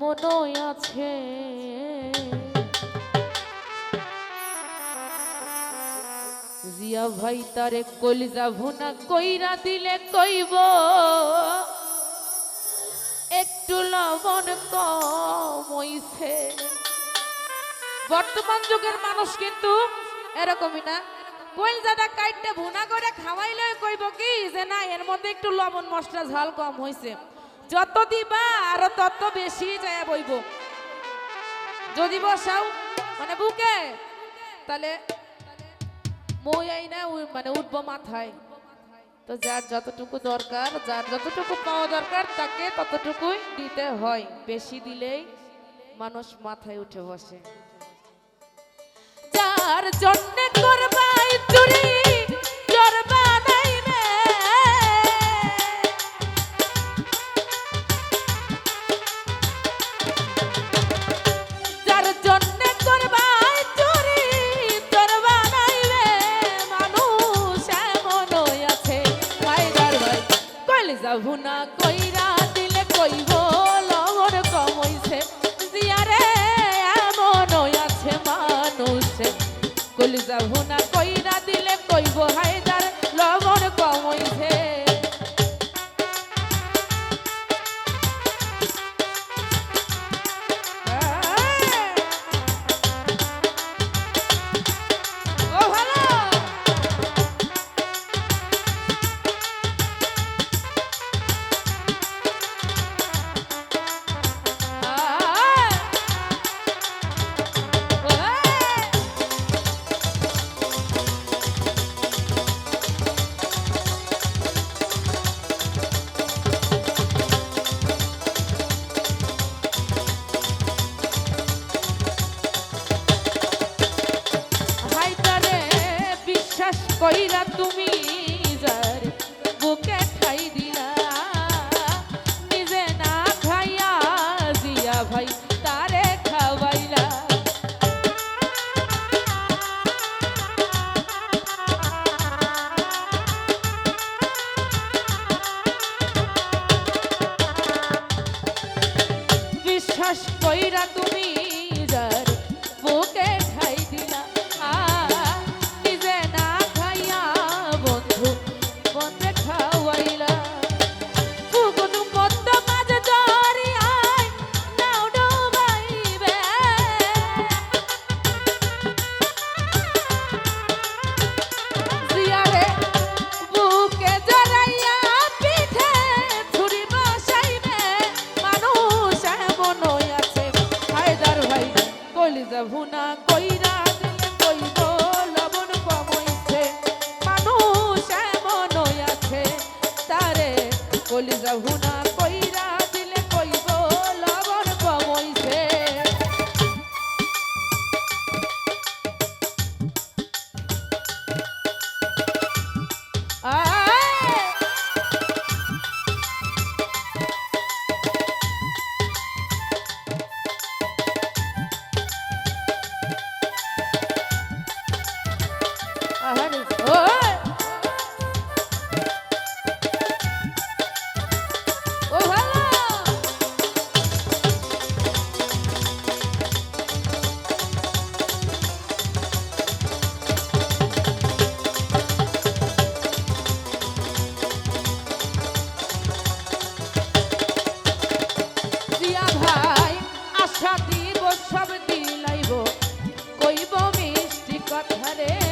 মনে আছে। জিয়া ভাই তারে কলিজা ভুনা কইরা দিলে কইব, একটু লবণ কম হইছে। বর্তমান যুগের মানুষ কিন্তু এরকমই না। কইলজাটা কাইটে ভুনা করে খাওয়াইলে কইব কি যে না, এর মধ্যে একটু লবণ মশলা ঝাল কম হইছে। যত দিবা আরও তত বেশি যায় বইব। যদি বসাও মানে বুকে, তাহলে মই আই না মানে উঠবো মাথায়। তো যার যতটুকু দরকার, যার যতটুকু পাওয়া দরকার, তাকে ততটুকুই দিতে হয়। বেশি দিলেই মানুষ মাথায় উঠে বসে। যার জন্যে করবাই চুরি কইব লবণ কমইছে। জিয়ারে এমনই আছে মানুষ। কইলে যাব বিশ্বাস কইরা তুমি Ah. সব দিলাইব কইব মিষ্টি কথা রে।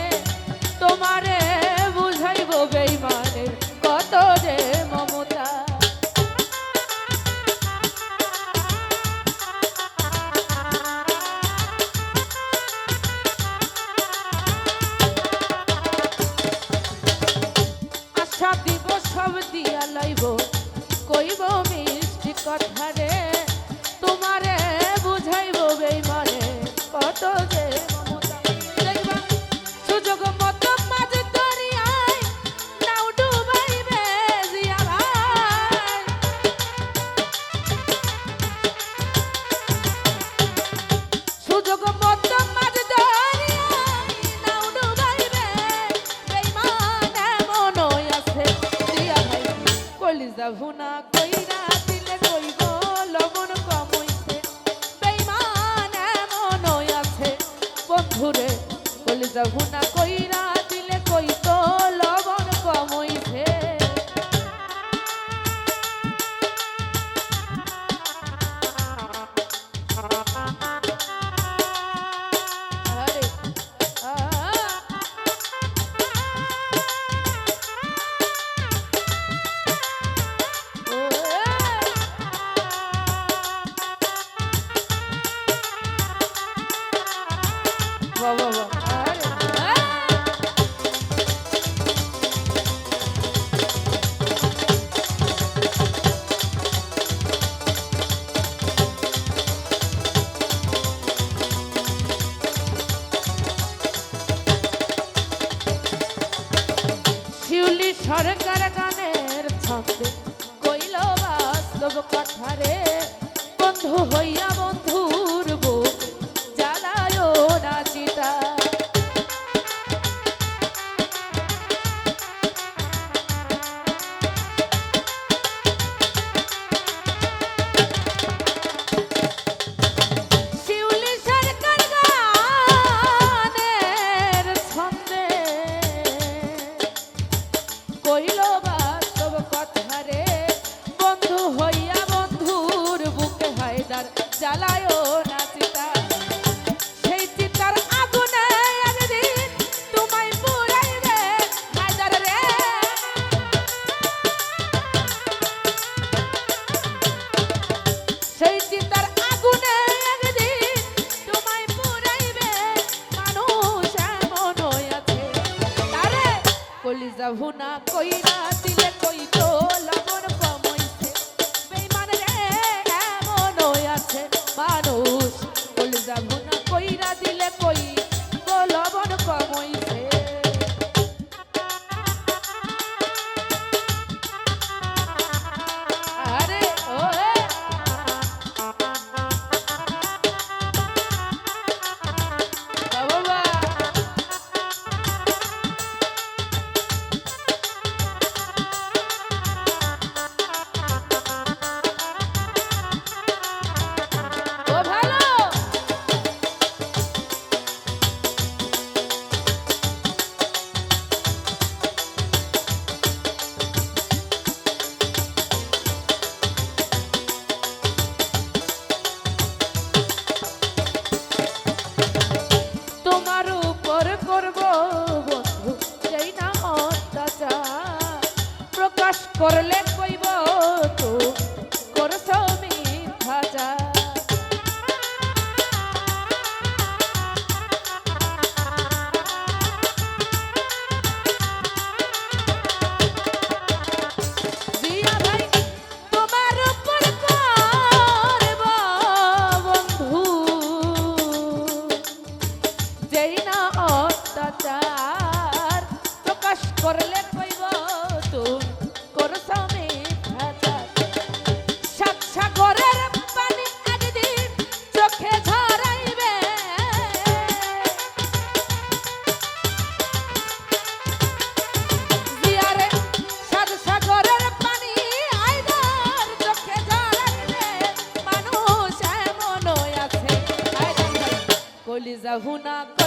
সরকার ভুনা কইরা দিলে কই তোলা por. जाहू नाक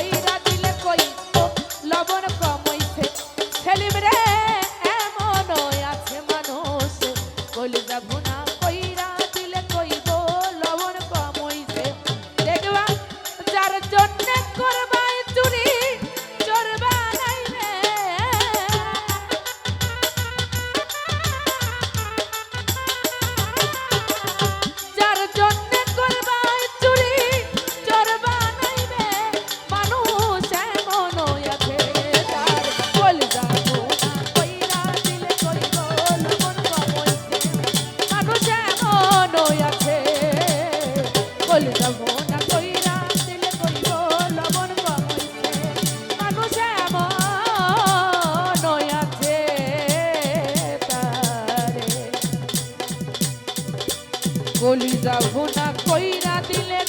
কলিজা ভুনা কইরা দিলে